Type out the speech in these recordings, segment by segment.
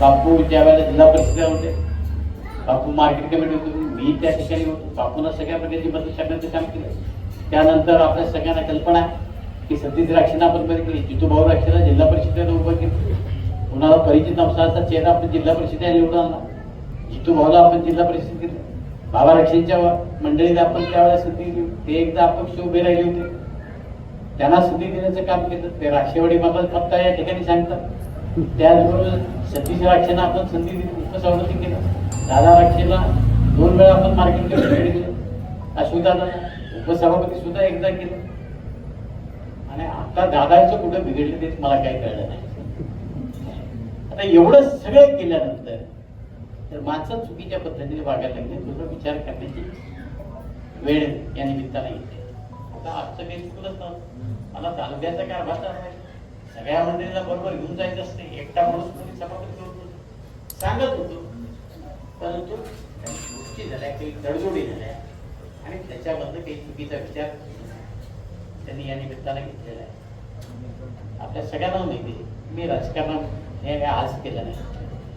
बापू ज्यावेळेला जिल्हा परिषदेला होते बापू मार्केट कमिटी होती मी त्या ठिकाणी होतो. बापूंना सगळ्या प्रकारची मदत करण्याचं काम केलं. त्यानंतर आपल्या सगळ्यांना कल्पना आहे की सतीश राक्षीना आपण बरी केली जितूभाऊ राक्षीला जिल्हा परिषदेला उभं केलं. कुणाला परिचित नवसाचा चेहरा आपण जिल्हा परिषदेला निवडून आणला. जितू भाऊला आपण जिल्हा परिषद केलं. बाबा राक्षींच्या मंडळीला आपण त्यावेळेस संधी दिली. ते एकदा अपक्ष उभे राहिले होते. त्यांना संधी देण्याचं काम केलं. ते राक्षेवाडी मला फक्त या ठिकाणी सांगतात. त्याचबरोबर सतीश राक्षेंना आपण संधी दिली उपसभापती केलं. दादा राक्षेला दोन वेळा आपण मार्केट कमिटी केलं अशोकदादा उपसभापती सुद्धा एकदा केलं. आणि आता दादाचं कुठं बिघडलं तेच मला काही कळलं नाही. आता एवढं सगळं केल्यानंतर तर माणसं चुकीच्या पद्धतीने वागायला लागले. तुझा विचार करण्याची वेळ या निमित्ताला येते. आता आजचं काही चुकलंच मला तालुक्याचा कारभार चाललाय सगळ्या मंडळीला बरोबर घेऊन जायचं असते. एकटा माणूस कोणी सभापती होतो सांगत होतो. परंतु काही गोष्टी झाल्या काही तडजोडी झाल्या. आणि त्याच्यामधनं काही चुकीचा विचार त्यांनी या निमित्तानं घेतलेला आहे. आपल्या सगळ्यांना माहिती आहे, मी राजकारणात हे काय आज केलं नाही.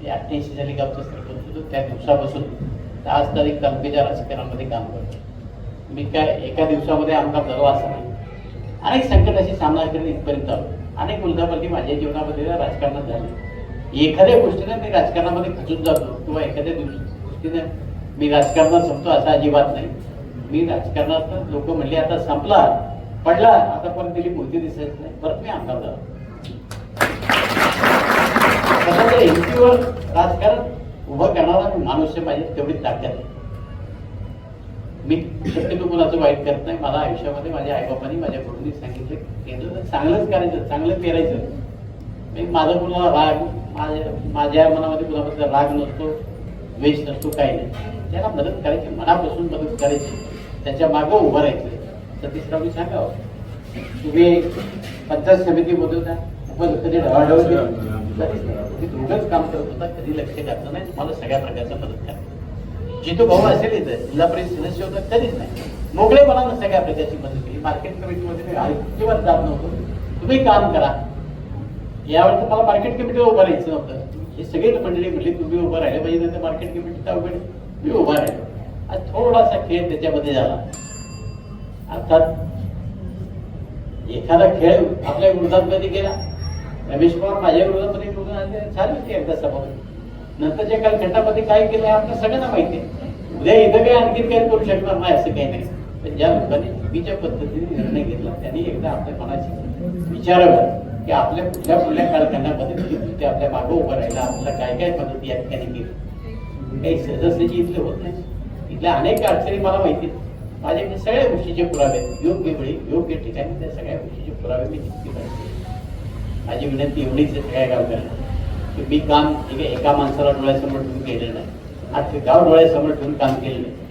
मी अठ्ठ्याऐंशी साली गावचं सरपंच होतो. त्या दिवसापासून तर आज तालुक्याच्या राजकारणामध्ये काम करतो मी काय एका दिवसामध्ये आमचा गर्व असा नाही. अनेक संकटाशी सामना करून इथपर्यंत आलो. अनेक उलटापलटी माझ्या जीवनामध्ये राजकारणात झाले. एखाद्या गोष्टीने मी राजकारणामध्ये खचून जातो किंवा एखाद्या गोष्टीने मी राजकारणात संपतो असा अजिबात नाही. मी राजकारणात लोक म्हणले आता संपला. पडला. आता पण दिली मोती दिसायच नाही. परत मी आमदार झालो स्वतःच्या हिमतीवर राजकारण उभं करणारा माणूस पाहिजे तेवढी ताकद आहे. मी शक्यतो कुणाचं वाईट करत नाही. मला आयुष्यामध्ये माझ्या आईबापांनी माझ्या गुरुंनी सांगितलं केलं तर चांगलंच करायचं चांगलं पेरायचं. मी माझा कुणाला राग माझ्या माझ्या मनामध्ये कुणाबद्दल राग नसतो द्वेष नसतो काही नाही. त्याला मदत करायची मनापासून मदत करायची. त्याच्या मागं उभं राहायचं. सतीशरावनी सांगावं तुम्ही पंचायत समितीमध्ये होता कधी नाही तुम्ही दोघंच काम करत होता कधी लक्ष घातलं नाही? तुम्हाला सगळ्या प्रकारचा मदत करा जिथं भाऊ असेल इथं जिल्हा परिषद सदस्य होता कधीच नाही. मोकळेपणानं सगळ्या प्रकारची मदत केली. मार्केट कमिटीमध्ये मी अजिबात जात नव्हतो. तुम्ही काम करा. यावेळी मला मार्केट कमिटीला उभं राहायचं नव्हतं. हे सगळे मंडळी म्हणली तुम्ही उभं राहिले पाहिजे तर मार्केट कमिटीचा उभे मी उभा राहिलो. आज थोडासा खेळ त्याच्यामध्ये झाला. अर्थात एखादा खेळ आपल्या विरोधात कधी गेला? रमेश पवार माझ्या विरोधामध्ये निवडून आले झाली होती एकदा सभा नंतरच्या कालखंडामध्ये काय केलं हे आपल्या सगळ्यांना माहिती आहे. उद्या इथं काही आणखीन काही करू शकणार नाही असं काही नाही. पण ज्या लोकांनी चुकीच्या पद्धतीने निर्णय घेतला त्यांनी एकदा आपल्या मनाशी विचारावं की आपल्या कुठल्या कुठल्या कालखंडामध्ये किती ते आपल्या मागं उभं राहिला आपल्याला काय काय मदत या ठिकाणी केली. काही सहजासहजी इथले होत नाही. इथल्या अनेक अडचणी मला माहिती आहेत. माझ्याकडे सगळ्या गोष्टीचे पुरावे योग्य वेळी योग्य ठिकाणी त्या सगळ्या गोष्टीचे पुरावे मी माझी विनंती एवढीच आहे सगळ्या गावकऱ्यांना. की मी काम एका माणसाला डोळ्यासमोर ठेवून केलेलं नाही. अख्खे गाव डोळ्यासमोर ठेवून काम केलेलं आहे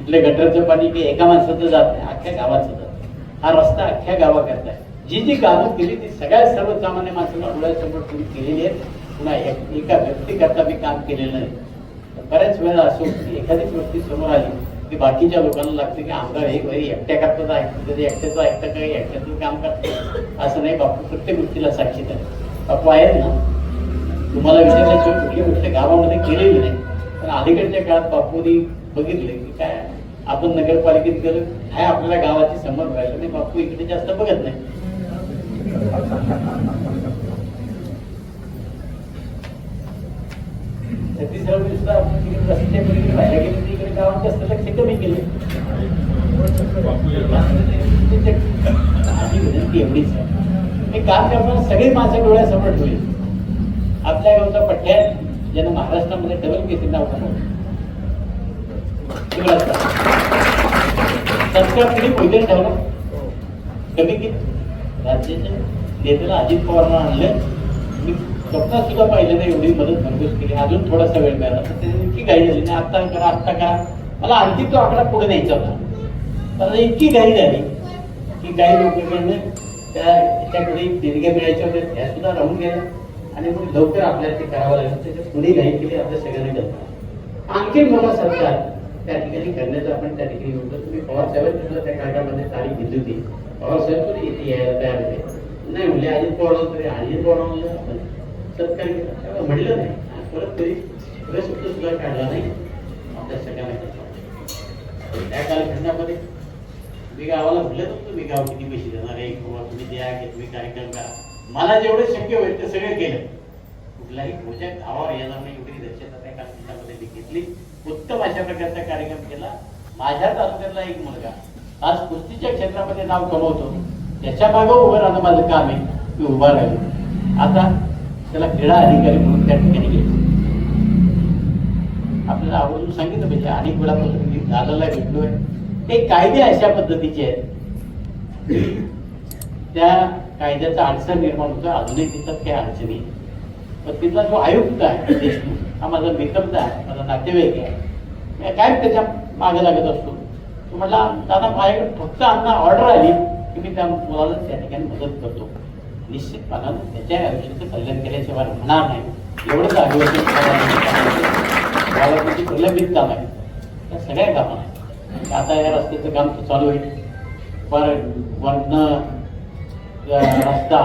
इथले गटरचं पाणी की एका माणसाचं जात नाही अख्ख्या गावाचं जात हा रस्ता अख्ख्या गावाकरता आहे. जी जी कामं केली ती सगळ्या सर्वसामान्य माणसाला डोळ्यासमोर ठेवून केलेली आहेत. पुन्हा एक- एका व्यक्तीकरता मी काम केलेलं नाही. बऱ्याच वेळा असो की एखादी व्यक्ती समोर आली की बाकीच्या लोकांना लागतं की आमदार हे घरी एकट्या करतात आहे कधी एकट्याचं ऐकतं काही एकट्यातून काम करतं असं नाही बापू प्रत्येक गोष्टीला साक्षी आहे. बापू आहेत ना? तुम्हाला विचारल्याशिवाय कुठली गोष्ट गावामध्ये केलेली नाही. पण अलीकडच्या काळात बापूनी बघितले की काय आपण नगरपालिकेत गेलो काय आपल्याला गावाची समज व्हायला नाही बापू इकडे जास्त बघत नाही. छत्तीसगड सुद्धा आपण तिकडे पलीकडे गेलो गावात जास्त लक्ष कमी केले. माझी विनंती एवढीच आहे. काम करताना सगळी माणसं डोळ्यासमोर ठेवली. आपल्या गावचा पट्ट्यात ज्यानं महाराष्ट्रामध्ये डबल केसी नाव कमवलं संस्कार किती पहिलं ठेवलं कमी की राज्याच्या नेत्याला अजित पवारनं आणलं? मी स्वप्नात सुद्धा पाहिलं नाही एवढी मदत भरघोस केली. अजून थोडासा वेळ मिळाला. तर इतकी घाई झाली. नाही आत्ता करा आत्ता करा. मला आणखी तो आकडा पुढे न्यायचा होता. पण इतकी घाई झाली. की काही लोकांकडनं त्या त्याकडे देणग्या मिळायच्या होत्या. त्या सुद्धा राहून गेल्या. आणि मग लवकर आपल्याला ते करावं लागेल. कुणी नाही घाई केली आपल्या सगळ्यांना करतात आणखी मला सरकार त्या ठिकाणी करण्याचं आपण त्या ठिकाणी म्हणतो तुम्ही पवार साहेब त्या काळामध्ये तारीख घेतली होती. पवार साहेब पण इथे यायला तयार होते. नाही म्हणले अजित पवार तरी अजित पवार म्हणलं आपण सत्कार केला. नाही. परत तरी खरं शब्द सुद्धा काढला नाही. आपल्या सगळ्यांना त्या कालखंडामध्ये मी गावाला म्हटलं तर मी गाव किती पैसे देणार आहे? किंवा तुम्ही द्या की तुम्ही कार्यक्रम करा. मला जेवढं शक्य होईल ते सगळं केलं. कुठलाही प्रोजेक्ट गावावर येणार नाही एवढी दक्षता त्या कालखंडामध्ये मी घेतली. उत्तम अशा प्रकारचा कार्यक्रम केला. माझ्या तालुक्यातला एक मुलगा आज कुस्तीच्या क्षेत्रामध्ये नाव कमवतो. त्याच्या मागं उभं राहणं माझं काम आहे. मी उभा राहिलो. आता त्याला क्रीडा अधिकारी म्हणून त्या ठिकाणी घ्यायचं आपल्याला आवर्जून सांगितलं पाहिजे अनेक वेळा पत्रकार झालेला भेटलोय. ते कायदे अशा पद्धतीचे आहेत. त्या कायद्याचा अडचण निर्माण होतो अजूनही तिथं काही अडचणी. पण तिथला जो आयुक्त आहे देशमुख हा माझा मित्रता आहे माझा नातेवाईक आहे. काय त्याच्यामागे लागत असतो? तो म्हटला दादा माझ्याकडे फक्त आम्हाला ऑर्डर आली की मी त्या मुलाला त्या ठिकाणी मदत करतो. निश्चितपणानं त्याच्या आयुष्याचं कल्याण केल्याशिवाय होणार नाही. एवढंच आदिवासी गावाची प्रलंबित काम आहे. या सगळ्या आता या रस्त्याचं काम चालू आहे. पर वर्ण रस्ता.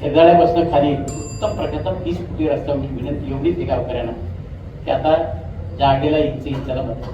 शेजाऱ्यापासून खाली उत्तम प्रकारचा तीस फुटी रस्ता म्हणजे विनंती एवढीच गावकऱ्यांना की आता जागेला इंच इंचाला मत